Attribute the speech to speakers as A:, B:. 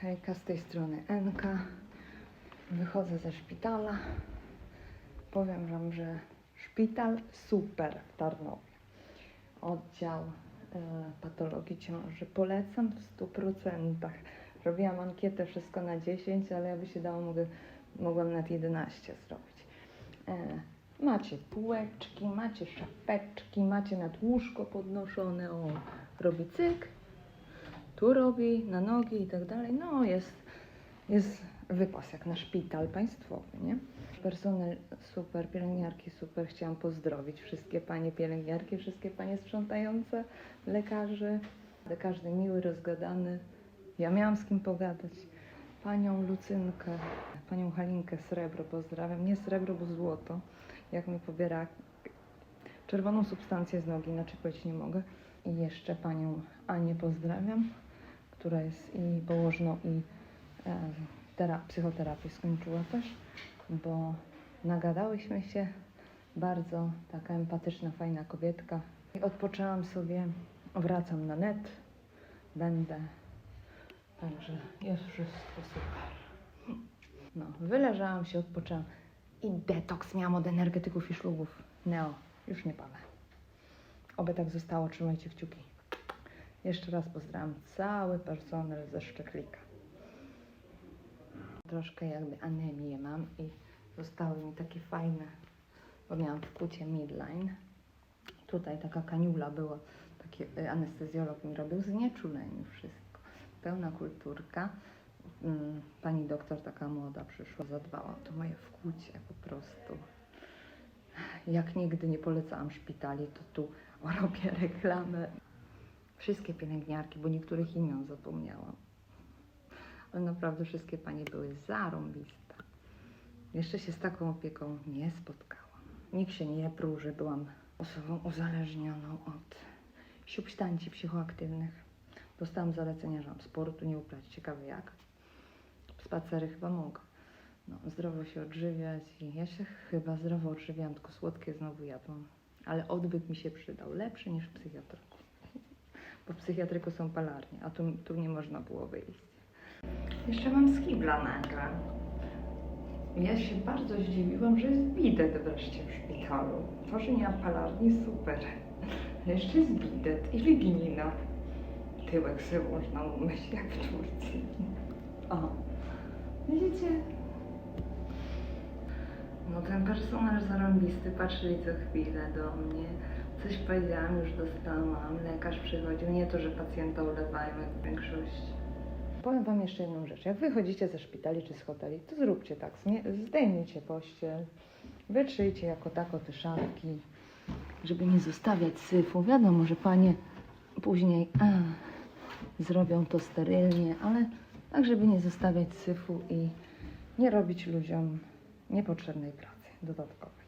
A: Hejka, z tej strony Enka. Wychodzę ze szpitala. Powiem Wam, że szpital super w Tarnowie. Oddział e, patologii ciąży polecam w 100%. Robiłam ankietę wszystko na 10, ale jakby się dało, mogę, mogłam nad 11 zrobić. E, macie półeczki, macie szafeczki, macie nad łóżko podnoszone, o, robi cyk, tu robi, na nogi i tak dalej. No jest, jest wypas jak na szpital państwowy, nie? Personel super, pielęgniarki super. Chciałam pozdrowić wszystkie panie pielęgniarki, wszystkie panie sprzątające, lekarzy. Każdy miły, rozgadany. Ja miałam z kim pogadać. Panią Lucynkę, panią Halinkę Srebro pozdrawiam. Nie srebro, bo złoto. Jak mi pobiera czerwoną substancję z nogi, inaczej powiedzieć nie mogę. I jeszcze panią Anię pozdrawiam, która jest i położną, i e, tera- psychoterapię skończyła też, bo nagadałyśmy się. Bardzo taka empatyczna, fajna kobietka. I odpoczęłam sobie, wracam na net, będę. Także jest wszystko super. No, wyleżałam się, odpoczęłam i detoks miałam od energetyków i szlugów. Neo, już nie palę. Oby tak zostało, trzymajcie kciuki. Jeszcze raz pozdrawiam cały personel ze Szczeklika. Troszkę jakby anemię mam i zostały mi takie fajne, bo miałam w kucie midline. Tutaj taka kaniula była, taki y, anestezjolog mi robił znieczulenie wszystko. Pełna kulturka. Mm, Pani doktor taka młoda przyszła, zadbała to moje wkłucie po prostu. Jak nigdy nie polecałam szpitali, to tu robię reklamę. Wszystkie pielęgniarki, bo niektórych imion zapomniałam. Ale naprawdę wszystkie panie były zarąbiste. Jeszcze się z taką opieką nie spotkałam. Nikt się nie pruł, że byłam osobą uzależnioną od substancji psychoaktywnych. Dostałam zalecenia, że mam sportu nie uprawiać. Ciekawe jak. Spacery chyba mogę. No, zdrowo się odżywiać i ja się chyba zdrowo odżywiam, tylko słodkie znowu jadłam. Ale odbyt mi się przydał, lepszy niż w psychiatryku. Bo w psychiatryku są palarnie, a tu, tu nie można było wyjść. Jeszcze mam z kibla nagle. Ja się bardzo zdziwiłam, że jest bidet wreszcie w szpitalu. To, że nie ma palarni, super. Jeszcze jest bidet i lignina. Tyłek sobie można umyć jak w Turcji. O, widzicie? No ten personel zarąbisty, patrzyli co chwilę do mnie. Coś powiedziałam, już dostałam. Lekarz przychodził. Nie to, że pacjenta ulewają jak w większości. Powiem Wam jeszcze jedną rzecz. Jak wychodzicie ze szpitali czy z hoteli, to zróbcie tak. Zdejmijcie pościel, wytrzyjcie jako tako te szafki, żeby nie zostawiać syfu. Wiadomo, że Panie później a, zrobią to sterylnie, ale tak, żeby nie zostawiać syfu i nie robić ludziom niepotrzebnej pracy dodatkowej.